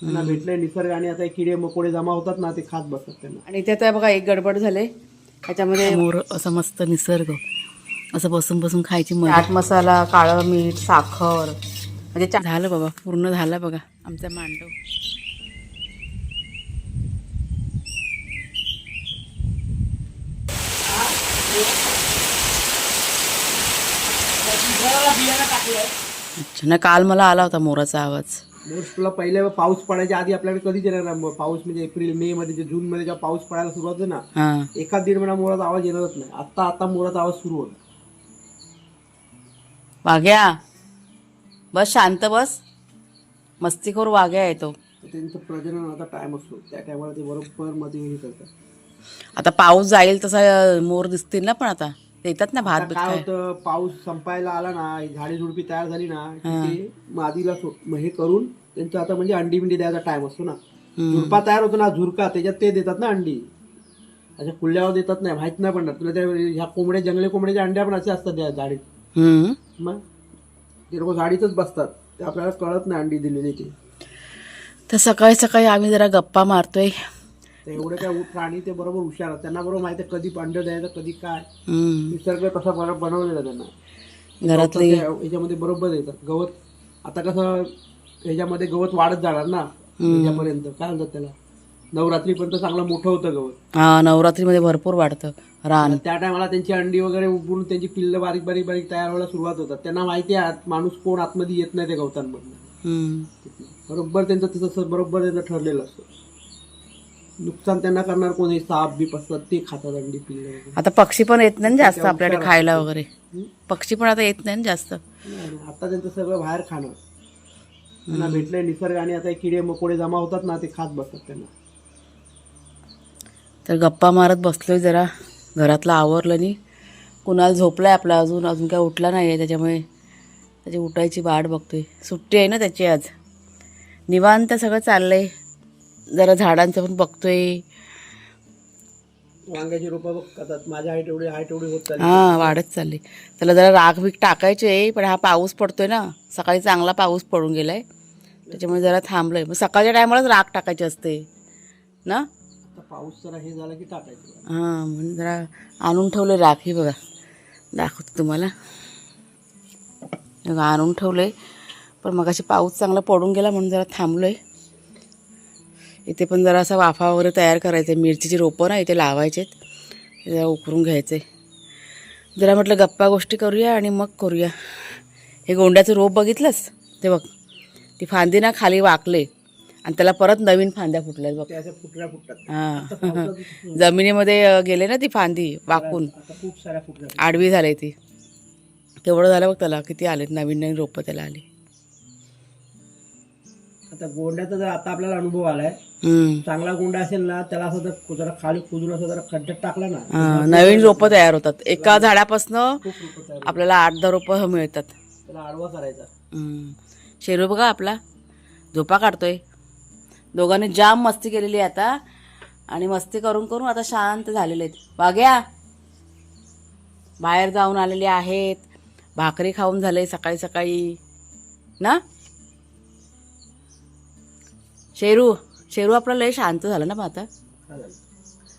त्यांना भेटलंय निसर्ग आणि आता हे किडे मकोडे जमा होतात ना ते खात बसतात त्यांना. आणि इथे आता बघा एक गडबड झाले त्याच्यामध्ये मोर असा मस्त निसर्ग. असं बसून बसून खायची मजा. चाट मसाला काळं मीठ साखर. म्हणजे चा- झालं बाबा पूर्ण झालं बघा आमचा मांडव. अच्छा ना काल मला आला होता मोराचा आवाज. मोस्टला पहिले पाऊस पडायच्या आधी आपल्याकडे कधीच येणार नाही. पाऊस म्हणजे एप्रिल मे मध्ये जे जून मध्ये जेव्हा पाऊस पडायला सुरुवात होते ना हा. एका दीड महिना मोराचा आवाज येणारच नाही आता आता मोराचा आवाज सुरू होतो वाघ्या. बस शांत बस. मस्तीखोर वाघ्या येतो तर त्यांचं प्रजनन आता टाइम असतो. त्या टायमाला ते बरोबर मध्ये हे करतात. आता पाऊस जाईल तसा अं, मोर दिसतील ना पण आता. येतात ना भात बीत काय खाय होतं पाऊस संपायला आला ना झाडी झुडपी तयार झाली ना की ते मादीला सो- मग हे करून त्यांचं आता म्हणजे अंडी बिंडी द्यायचा टाइम असतो ना. झुरपा तयार होतो ना झुरका त्याच्यात ते देतात ना अंडी. अशा कुल्ल्यावर देतात नाही माहीत नाही पडणार. तुला त्या ह्या कोंबड्या जंगली कोंबड्याच्या अंड्या पण असे असतात त्या झाडीत. हम्म. मग ते लोक झाडीतच बसतात. ते आपल्याला कळत नाही अंडी दिलेली ते. तर सकाळी सकाळी आम्ही जरा गप्पा मारतोय. तर एवढे काय प्राणी ते बरोबर हुशार आहेत. त्यांना बरोबर माहिती आहे कधी अंड द्यायचं कधी काय. हम्म. निसर्ग तसा बरोबर बनवलेला त्यांना. घरातली त्या ह्याच्यामध्ये बरोबर येतात. गवत आता कसं ह्याच्यामध्ये गवत वाढत जाणार ना ह्याच्यापर्यंत काय म्हणतात त्याला? नवरात्रीपर्यंत चांगलं मोठं होतं गवत. हा नवरात्रीमध्ये भरपूर वाढतं. रान. त्या टायमाला त्यांची अंडी वगैरे उगवून त्यांची पिल्ल बारीक बारीक बारीक तयार व्हायला सुरुवात होतात. त्यांना माहिती आहे आत- माणूस कोण आतमध्ये येत नाही त्या गवतांमधनं. हम्म. बरोबर त्यांचं तसं बरोबर त्यांचं ठरलेलं असतं. नुकसान त्यांना करणार कोणी? साप बीप असतात ते खातात अंडी पिल्ल वगैरे. आता पक्षी पण येत नाही ना जास्त आपल्याकडे खायला वगैरे. पक्षी पण आता येत नाही ना जास्त. नाही, आता त्यांचं सगळं बाहेर खाणं. त्यांना भेटलंय निसर्ग आणि आता हे किडे मकोडे जमा होतात ना ते खात बसतात त्यांना. तर गप्पा मारत बसलोय जरा. घरातलं आवरलं आणि कुणाल झोपलाय आपला अजून? अजून काय उठला नाही आहे त्याच्यामुळे त्याची उठायची वाट बघतोय. सुट्टी आहे ना त्याची आज. निवांत सगळं चाललंय. जरा झाडांचं पण बघतोय. वांग्याची रोपं बघतात माझ्या हाईट एवढी हाईट एवढी होत चालली. हां वाढत चालली. त्याला जरा राग बीक टाकायचे पण हा पाऊस पडतोय ना. सकाळी चांगला पाऊस पडून गेलाय. त्याच्यामुळे जरा थांबलोय. मग सकाळच्या टायमालाच राग टाकायची असते. ना? आता पाऊस जरा हे झाला की टाकायचं. हां म्हणून जरा आणून ठेवले राखी बघा. दाखवते तुम्हाला. बघा आणून ठेवले पण मग अशी पाऊस चांगला पडून गेला म्हणून जरा थांबलोय. इथे पण जरा असा वाफा वगैरे तयार करायचा आहे. मिरचीची रोपं ना इथे लावायचेत. ते जरा उकरून घ्यायचे जरा म्हटलं गप्पा गोष्टी करूया आणि मग करूया. हे गोंड्याचं रोप बघितलंस? ते बघ. ती फांदी ना खाली वाकले. आणि त्याला परत नवीन फांद्या फुटल्यात बघ. फुटऱ्या फुटतात. हां. जमिनीमध्ये गेले ना ती फांदी वाकून. आडवी झाली ती. तेवढं झालं बघ त्याला. किती आलेत नवीन नवीन रोपं त्याला आली. आता गोंड्याचा जर आता आपल्याला अनुभव आलाय हम्म. चांगला गोंडा असेल ना त्याला असं जर जरा खाली कुजून असं जरा खड्ड्यात टाकला ना हां, नवीन रोपं तयार होतात. एका झाडापासनं खूप रोपं तयार आपल्याला आठ दहा रोपं मिळतात. त्याला आडवा करायचा. हम्म. शेरू बघा आपला. झोपा काढतोय. दोघांनी जाम मस्ती केलेली आहे आता. आणि मस्ती करून करून आता शांत झालेले आहेत. वाघ्या बाहेर जाऊन आलेले आहेत. भाकरी खाऊन झाले सकाळी सकाळी. ना? शेरू शेरू आपला लय शांत झाला ना मग आता. झालं?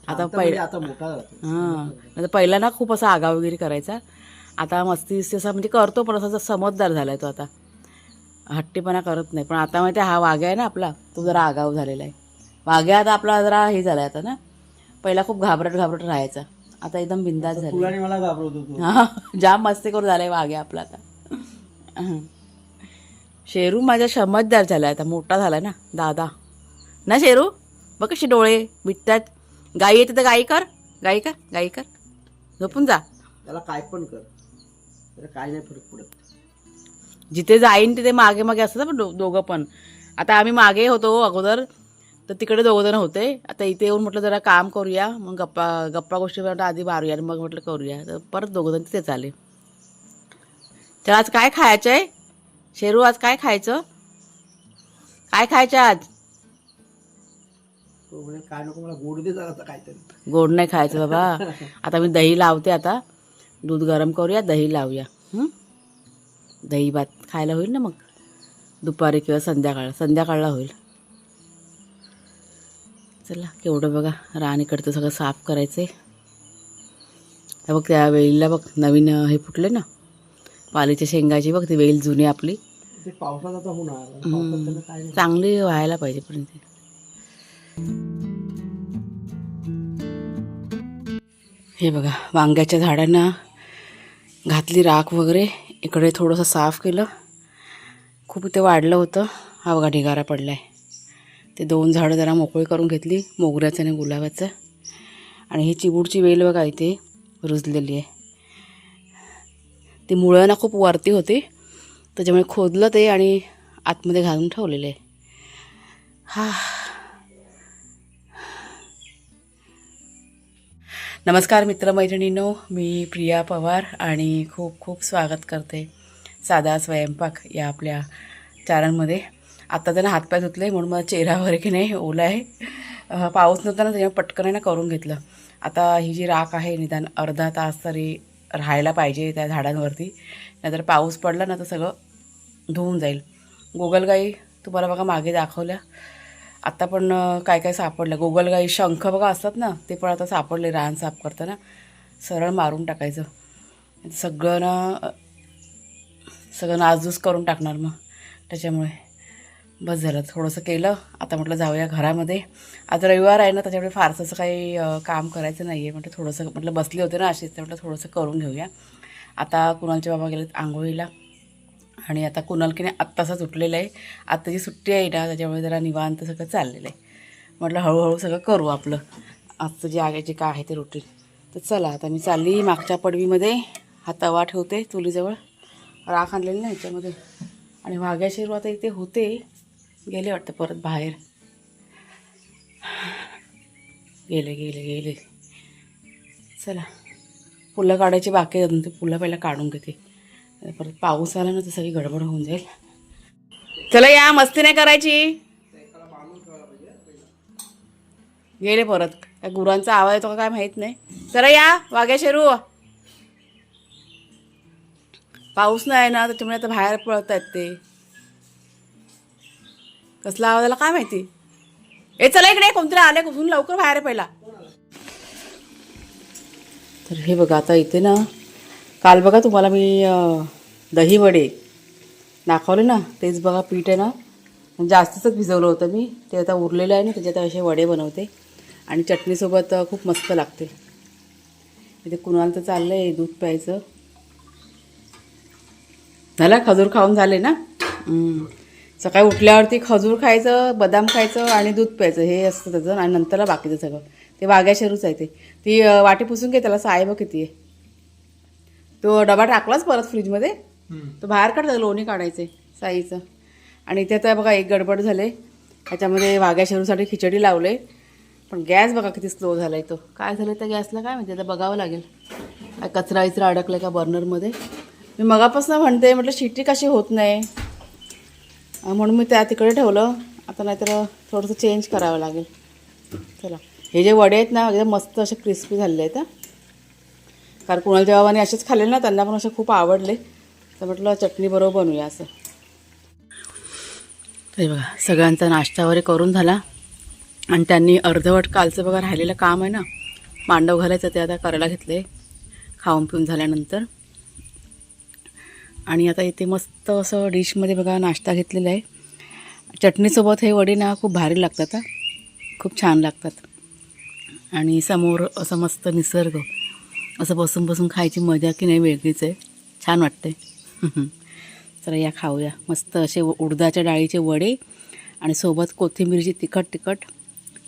आता आता म्हणजे आता मोठा झाला तो. हां. पहिला ना खूप असा आगाव वगैरे करायचा. आता मस्ती असा म्हणजे करतो पण असा समजदार झालाय तो आता. हट्टीपणा करत नाही. पण आता माहिती आहे, हा वाघ्या आहे ना आपला तो जरा आगाव झालेला आहे. वाघ्या आता आपला जरा हे झालाय आता ना. पहिला खूप घाबरट घाबरट राहायचा. आता एकदम बिंदास झाला मला घाबरवतो हा जाम मस्ती करून झालाय वाघ्या आपला आता. शेरू माझ्या समजदार झालाय आता मोठा झालाय ना दादा. ना शेरू? बघ कशी डोळे बिटतात गाई येते तर गाई कर गाई कर गाई कर. झोपून जा. त्याला काय पण कर. त्याला काय नाही फरक पडत. जिथे जाईन तिथे मागे मागे असतात ना दो दोघं पण. आता आम्ही मागे होतो अगोदर तर तिकडे दोघं जण होते. आता इथे येऊन म्हटलं जरा काम करूया मग गप्पा गप्पा गोष्टी आधी मारूया आणि मग म्हटलं करूया. तर परत दोघं जण तिथेच आले. तर आज काय खायचं आहे शेरू आज काय खायचं? काय खायचं आज? तो म्हणे काय नको मला गोड दे जरा काहीतरी. गोड नाही खायचं बाबा. आता मी दही लावते आता. दूध गरम करूया दही लावूया? दही भात खायला होईल ना मग? दुपारी किंवा संध्याकाळ. संध्याकाळला होईल. चला केवढं बघा. रान इकडचं सगळं साफ करायचं आहे बघ त्या वेलीला बघ नवीन हे फुटले ना? पालीच्या शेंगाची बघ ती वेल जुनी आपली. ते पावसात आता होणार. चांगली व्हायला पाहिजे पण ती. हे बघा वांग्याच्या झाडांना घातली राख वगैरे इकडे थोडंसं साफ केलं. खूप इथे वाढलं होतं. हा बघा ढिगारा पडला आहे ते दोन झाडं जरा मोकळी करून घेतली मोगऱ्याचं आणि गुलाबाचं. आणि ही चिबूडची वेल बघा इथे रुजलेली आहे. ती मुळं ना खूप वरती होती. त्याच्यामुळे खोदलं ते आणि आतमध्ये घालून ठेवलेले. आहे हा. नमस्कार मित्रमैत्रिणींनो मी प्रिया पवार आणि खूप खूप स्वागत करते साधा स्वयंपाक या आपल्या चारांमध्ये आता त्यांना हातपाय धुतले म्हणून मला चेहरा वगैरे की नाही ओला आहे. पाऊस नव्हता ना त्याच्यामुळे पटकन आहे ना करून घेतलं. आता ही जी राख आहे निदान अर्धा तास तरी राहायला पाहिजे त्या झाडांवरती. नाहीतर पाऊस पडला ना तर सगळं धुवून जाईल. गोगलगाई तुम्हाला बघा मागे दाखवल्या. आत्ता पण काय काय सापडलं. गोगलगाई शंख बघा असतात ना ते पण आता सापडले रान साफ करताना. सरळ मारून टाकायचं. सगळं ना सगळं नाजूस करून टाकणार मग त्याच्यामुळे. बस झालं. थोडंसं केलं. आता म्हटलं जाऊया घरामध्ये. आता रविवार आहे ना त्याच्यामुळे फारसं असं काही काम करायचं नाही आहे म्हटलं थोडंसं म्हटलं बसले होते ना अशीच तर म्हटलं थोडंसं करून घेऊया. आता कुणालचे बाबा गेलेत आंघोळीला. आणि आता कुणाल की नाही आत्तासाच उठलेलं आहे. आत्ताची सुट्टी आहे ना त्याच्यामुळे जरा निवांत सगळं चाललेलं आहे. म्हटलं हळूहळू सगळं करू आपलं. आजचं जे आहे जे काय आहे ते रुटीन तर चला आता मी चालली मागच्या पडवीमध्ये. हा तवा ठेवते चुलीजवळ. राख आणलेली ना ह्याच्यामध्ये आणि वाघ्याशिरू आता इथे होते. गेले वाटतं परत बाहेर. गेले गेले गेले. चला. फुलं काढायची बाकी अजून ते फुलं पहिला काढून घेते. परत पाऊस आला ना तर सगळी गडबड होऊन जाईल. चला या मस्ती नाही करायची. गेले परत. काय गुरांचा आवाज येतो का काय माहीत नाही. चला या वाघ्या शेरू. पाऊस नाही ना त्याच्यामुळे आता बाहेर पळत आहेत ते. कसला आवाजाला काय माहिती? ए चला इकडे कोणतरी आले कुठून लवकर बाहेर पहिला. तर हे बघा आता इथे ना काल बघा तुम्हाला मी दही वडे दाखवले ना तेच बघा पीठ आहे ना जास्तीच भिजवलं होतं मी ते आता उरलेलं आहे ना त्याच्यात असे वडे बनवते. आणि चटणीसोबत खूप मस्त लागते. इथे कुणाला तर चाललं आहे दूध प्यायचं. झालं? खजूर खाऊन झाले ना? सकाळी उठल्यावरती खजूर खायचं बदाम खायचं आणि दूध प्यायचं. हे असतं त्याचं आणि नंतरला बाकीचं सगळं. ते वाघ्या शेरूच आहे ते. ती वाटी पुसून घे त्याला साय बघ किती आहे. तो डबा टाकलाच परत फ्रीजमध्ये. तो बाहेर काढता लोणी काढायचे साईचं. आणि इथे आता बघा एक गडबड झाले ह्याच्यामध्ये वाघ्या शेरूसाठी खिचडी लावले पण गॅस बघा किती स्लो झाला आहे तो. काय झालं त्या गॅसला काय माहिती आता बघावं लागेल. काय कचरा इचरा अडकला का बर्नरमध्ये. मी मगापासून म्हणते म्हटलं शिट्टी कशी होत नाही? म्हणून मी त्या तिकडे ठेवलं. आता नाहीतर थोडंसं चेंज करावं लागेल. चला. हे जे वडे आहेत ना एकदम मस्त असे क्रिस्पी झालेले आहेत कारण कुणाल जेव्हा असेच खाल्ले ना त्यांना पण असे खूप आवडले. तर म्हटलं चटणी बरोबर बनवूया असं. ते बघा सगळ्यांचा नाश्ता वगैरे करून झाला. आणि त्यांनी अर्धवट कालचं बघा राहिलेलं काम आहे ना मांडव घालायचं ते आता करायला घेतले. खाऊन पिऊन झाल्यानंतर. आणि आता इथे मस्त असं डिशमध्ये बघा नाश्ता घेतलेला आहे. चटणीसोबत हे वडे ना खूप भारी लागतात हा. खूप छान लागतात. आणि समोर असं मस्त निसर्ग असं बसून बसून खायची मजा की नाही वेगळीच आहे. छान वाटते चला या खाऊया. मस्त असे उडदाच्या डाळीचे वडे आणि सोबत कोथिंबीरची तिखट तिखट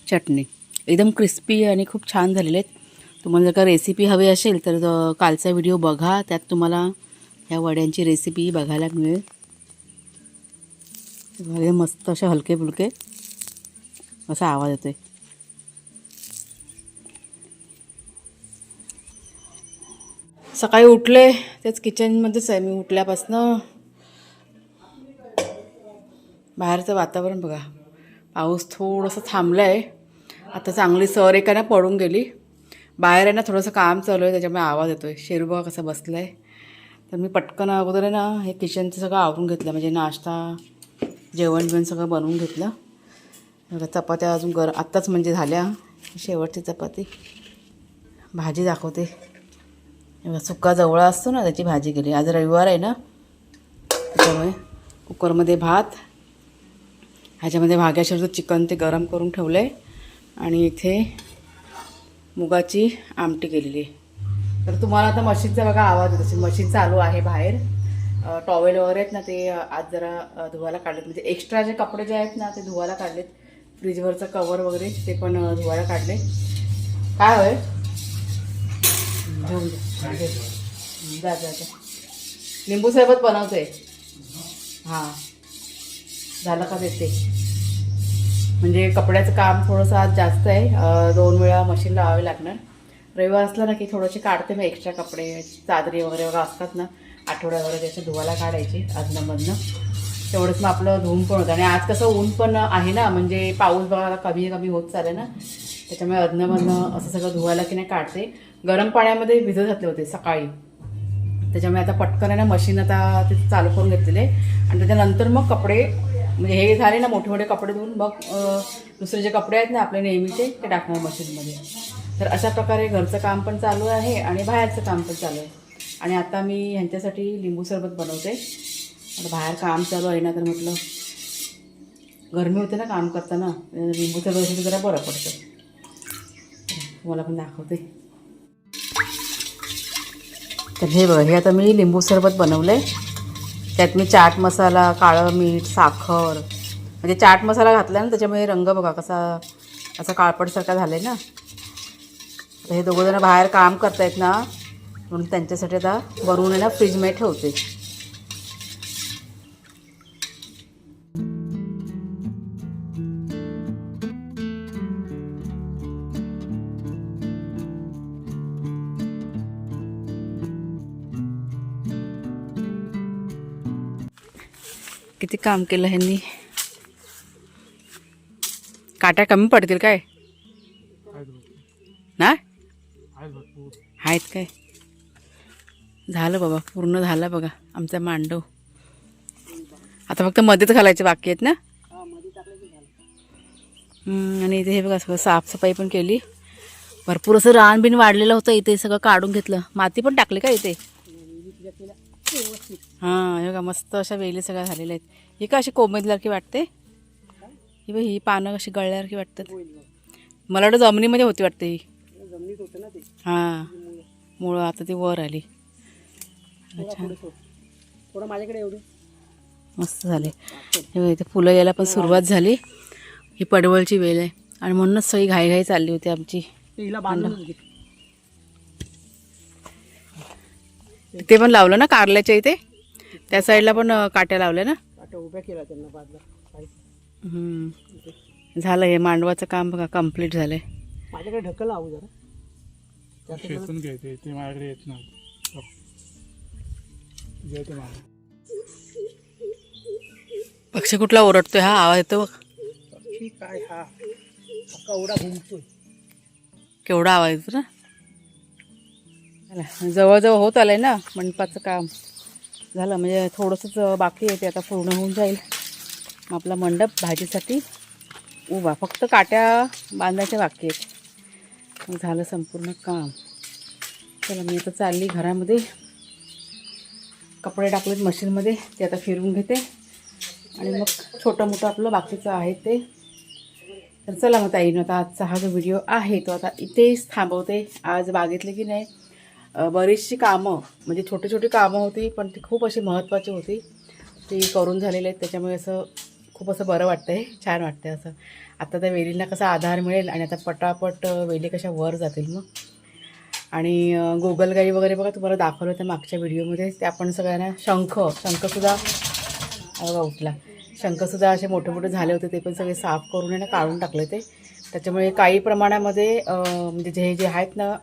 चटणी. एकदम क्रिस्पी आणि खूप छान झालेले आहेत. तुम्हाला जर का रेसिपी हवी असेल तर कालचा व्हिडिओ बघा. त्यात तुम्हाला ह्या वड्यांची रेसिपी बघायला मिळेल. वडे मस्त असे हलके फुलके. असा आवाज येतोय. सकाळी उठले तेच किचनमध्येच आहे मी उठल्यापासनं. बाहेरचं वातावरण बघा. पाऊस थोडंसं थांबलं आहे आता चांगली सर एकाने पडून गेली. बाहेर आहे ना थोडंसं काम चालू आहे त्याच्यामुळे आवाज येतो आहे शेरबा कसा बसला आहे तर मी पटकन अगोदर आहे ना हे किचनचं सगळं आवरून घेतलं म्हणजे नाश्ता जेवण बिवण सगळं बनवून घेतलं. बघा चपात्या अजून गर आत्ताच म्हणजे झाल्या. शेवटची चपाती. भाजी दाखवते. बघा, सुका जवळा असतो ना त्याची भाजी केली. आज रविवार आहे ना त्याच्यामुळे कुकरमध्ये भात ह्याच्यामध्ये भाग्याशिवचं चिकन ते गरम करून ठेवलं आहे आणि इथे मुगाची आमटी केलेली आहे. तर तुम्हाला आता मशीनचा बघा आवाज येत. असेल मशीन चालू आहे बाहेर. टॉवेल वगैरे आहेत ना ते आज जरा धुवायला काढलेत. म्हणजे एक्स्ट्रा जे कपडे जे आहेत ना ते धुवायला काढलेत. फ्रीजवरचं कवर वगैरे ते पण धुवायला काढले. काय होय घेऊन जा जा जा. लिंबू सरबत बनवते हां. झालं का देते म्हणजे कपड्याचं काम थोडंसं आज जास्त आहे. दोन वेळा मशीन लावावी लागणार. रविवार असला ना की थोडेसे काढते मग एक्स्ट्रा कपडे चादरी वगैरे वगैरे असतात ना आठवड्या वगैरे त्याच्या धुवायला काढायचे अधनंमधनं तेवढंच मग आपलं धुवून पण होतं. आणि आज कसं ऊन पण आहे ना म्हणजे पाऊस बघायला कमी कमी होत चालेल ना त्याच्यामुळे अधनंमधनं असं सगळं धुवायला की नाही काढते. गरम पाण्यामध्ये भिजत घातले होते सकाळी. त्याच्यामुळे आता पटकन आहे ना मशीन आता ते चालू करून घेतलेले. आणि त्याच्यानंतर मग कपडे म्हणजे हे झाले ना मोठे मोठे कपडे धुवून मग दुसरे जे कपडे आहेत ना आपले नेहमीचे ते टाकणार मशीनमध्ये तर अशा प्रकारे घरचं काम पण चालू आहे आणि बाहेरचं काम पण चालू आहे. आणि आता मी ह्यांच्यासाठी लिंबू सरबत बनवते. आता बाहेर काम चालू आहे ना तर म्हटलं गरमी होते ना काम करताना लिंबू सरबत असेल जरा बरं पडतं. तुम्हाला पण दाखवते. तर हे बघा हे आता मी लिंबू सरबत बनवलं आहे त्यात मी चाट मसाला काळं मीठ साखर म्हणजे चाट मसाला घातला ना त्याच्यामुळे रंग बघा कसा असा काळपटसारखा झाला आहे ना. तर हे दोघं जण बाहेर काम करतायत ना म्हणून त्यांच्यासाठी आता वरून आहे ना फ्रीजमध्ये ठेवते. किती काम केलं ह्यांनी? काट्या कमी पडतील काय? ना? आहेत काय? झालं बाबा पूर्ण झालं बघा आमचा मांडव. आता फक्त मध्येच घालायचे बाकी आहेत ना? आणि इथे हे बघा सगळं साफसफाई पण केली. भरपूर असं रान बिन वाढलेलं होतं इथे सगळं काढून घेतलं. माती पण टाकली का इथे? हां हे बघा मस्त अशा वेली सगळ्या झालेल्या आहेत. ही का अशी कोमेजल्यासारखी वाटते? ही बघ ही पानं कशी गळल्यासारखी वाटतात. मला वाटतं जमिनीमध्ये होती वाटते ही. जमिनीत होते ना ते. हां. मुळं आता ती वर आली. थोडा माझ्याकडे एवढे मस्त झाले. हे इथे फुलं यायला पण सुरुवात झाली. ही पडवळची वेल आहे. आणि म्हणूनच सगळी घाईघाई चालली होती आमची. ते पण लावलं ना कारल्याच्या इथे? त्या साईडला पण काट्या लावल्या ना? उभ्या केला त्यांना. झालं हे मांडवाचं काम बघा कंप्लीट झालं आहे माझ्याकडे ढकल लावू जरा. खेचून घ्यायचे ते माझ्याकडे येत नाही. तुझ्या ते माझ्या पक्षी कुठला ओरडतोय? हा आवाज येतो बघ. ठीक काय हा? एवढा घुमतोय. केवढा आवाज येतो ना? जवळजवळ होत आलंय ना मंडपाचं काम. झालं म्हणजे थोडंसंच बाकी आहे ते आता पूर्ण होऊन जाईल. मग आपला मंडप भाजीसाठी उभा. फक्त काट्या बांधायच्या बाकी आहेत. झालं संपूर्ण काम. चला मी आता चालली घरामध्ये. कपडे टाकलेत मशीनमध्ये ते आता फिरवून घेते. आणि मग छोटं मोठं आपलं बाकीचं आहे ते. तर चला मग ताईनं आता आजचा हा जो व्हिडिओ आहे तो आता इथेच थांबवते. आज बागेतले की नाही बरीचशी कामं म्हणजे छोटी छोटी कामं होती पण ती खूप अशी महत्त्वाची होती. ती करून झालेली आहेत त्याच्यामुळे असं खूप असं बरं वाटतं आहे छान वाटतं आहे असं. आता त्या वेलींना कसा आधार मिळेल आणि आता पटापट वेली कशा वर जातील मग? आणि अं, गोगलगाई वगैरे बघा तुम्हाला दाखवलं होतं मागच्या व्हिडिओमध्ये. ते आपण सगळ्यांना शंख शंखसुद्धा अरे उठला. शंखसुद्धा असे मोठे मोठे झाले होते ते पण सगळे साफ करून आहे ना काढून टाकले ते. त्याच्यामुळे काही प्रमाणामध्ये म्हणजे जे जे आहेत ना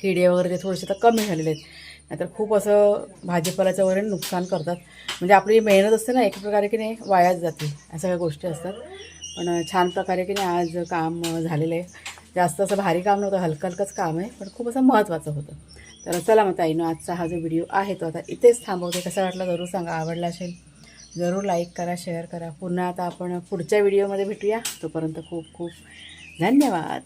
किडे वगैरे ते थोडेसे तर कमी झालेले आहेत. नाहीतर खूप असं भाजीपाल्याचं वगैरे नुकसान करतात. म्हणजे आपली मेहनत असते ना एक प्रकारे की नाही वायाच जाते. या सगळ्या गोष्टी असतात. पण छान प्रकारे की नाही आज काम झालेलं आहे. जास्त असं भारी काम नव्हतं हलकं हलकंच काम आहे पण खूप असं महत्त्वाचं होतं. तर चला मग ताईनं आजचा हा जो व्हिडिओ आहे तो आता इथेच थांबवते. कसा वाटला जरूर सांगा आवडला असेल जरूर लाईक करा शेअर करा. पुन्हा आता आपण पुढच्या व्हिडिओमध्ये भेटूया. तोपर्यंत खूप खूप धन्यवाद.